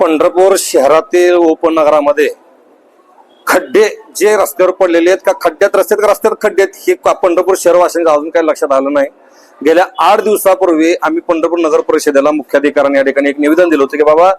पंढरपूर शहरातील उपनगरामध्ये खड्डे जे रस्त्यावर पडलेले आहेत का खड्ड्यात रस्त्यात का रस्त्यात खड्डे आहेत हे पंढरपूर शहरवासियांच्या अजून काही लक्षात आलं नाही. गेल्या आठ दिवसापूर्वी आम्ही पंढरपूर नगर परिषदेला मुख्याधिकाऱ्यांनी या ठिकाणी एक निवेदन दिलं होतं की बाबा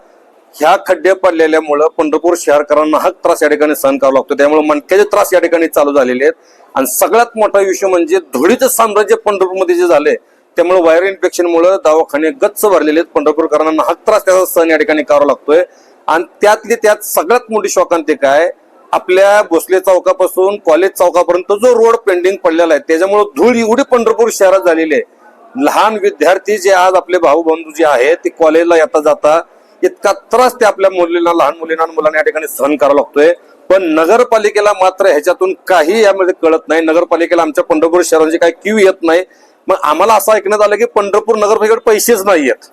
ह्या खड्डे पडलेल्यामुळं पंढरपूर शहरकरांना हा त्रास या ठिकाणी सहन करावा लागतो. त्यामुळे मणक्याचे त्रास या ठिकाणी चालू झालेले आहेत. आणि सगळ्यात मोठा विषय म्हणजे धुळीचं साम्राज्य पंढरपूरमध्ये जे झाले त्यामुळे वायर इन्फेक्शनमुळे दवाखाने गच्च भरलेले आहेत. पंढरपूरकरांना हा त्रास त्याचा सहन या ठिकाणी करावा लागतोय. आणि त्यातली त्यात सगळ्यात मोठी शोकांतिका काय आपल्या भोसले चौकापासून कॉलेज चौकापर्यंत जो रोड पेंडिंग पडलेला आहे त्याच्यामुळे धूळ एवढी पंढरपूर शहरात झालेली आहे. लहान विद्यार्थी जे आज आपले भाऊ बंधू जे आहेत ते कॉलेजला येता जाता इतका त्रास ते आपल्या मुलींना लहान मुलींना मुलांना या ठिकाणी सहन करावा लागतोय. पण नगरपालिकेला मात्र ह्याच्यातून काही यामध्ये कळत नाही. नगरपालिकेला आमच्या पंढरपूर शहरांची काही क्यू येत नाही. मग आम्हाला असं ऐकण्यात आलं की पंढरपूर नगरपालिकेकडे पैसेच नाही आहेत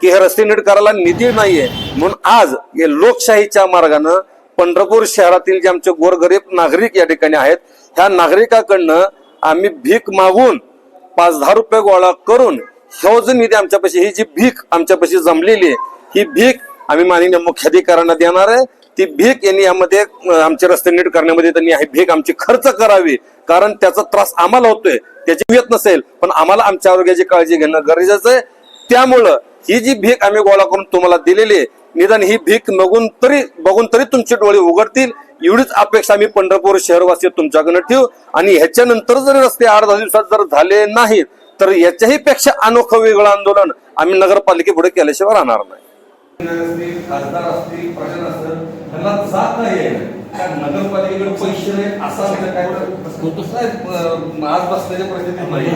की हे रस्ते नीट करायला निधी नाहीये. म्हणून आज हे लोकशाहीच्या मार्गानं पंढरपूर शहरातील जे आमचे गोरगरीब नागरिक या ठिकाणी आहेत ह्या नागरिकाकडनं आम्ही भीक मागून पाच दहा रुपये गोळा करून ह्यो जो निधी आमच्यापाशी ही जी भीक आमच्यापाशी जमलेली आहे ही भीक आम्ही माननीय मुख्याधिकाऱ्यांना देणार आहे. ती भीक यांनी यामध्ये आमचे रस्ते नीट करण्यामध्ये त्यांनी ही भीक आमची खर्च करावी. कारण त्याचा त्रास आम्हाला होतोय त्याची येत नसेल पण आम्हाला आमच्या आरोग्याची काळजी घेणं गरजेचं आहे. त्यामुळं ही जी भीक आम्ही गोळा करून तुम्हाला दिलेली आहे निदान ही भीक बघून तरी बघून तरी तुमचे डोळे उघडतील. एवढीच अपेक्षा आम्ही पंढरपूर शहरवासी तुमच्याकडनं ठेवू. आणि ह्याच्यानंतर जर रस्ते आठ दहा दिवसात जर झाले नाहीत तर याच्याही पेक्षा अनोखं वेगळं आंदोलन आम्ही नगरपालिकेपुढे केल्याशिवाय राहणार नाही. असतील खासदार असतील प्रशासन असेल त्यांना जात नाही नगरपालिकेकडे पैसे नाही असा काय आज बसण्याच्या परिस्थितीत नाही.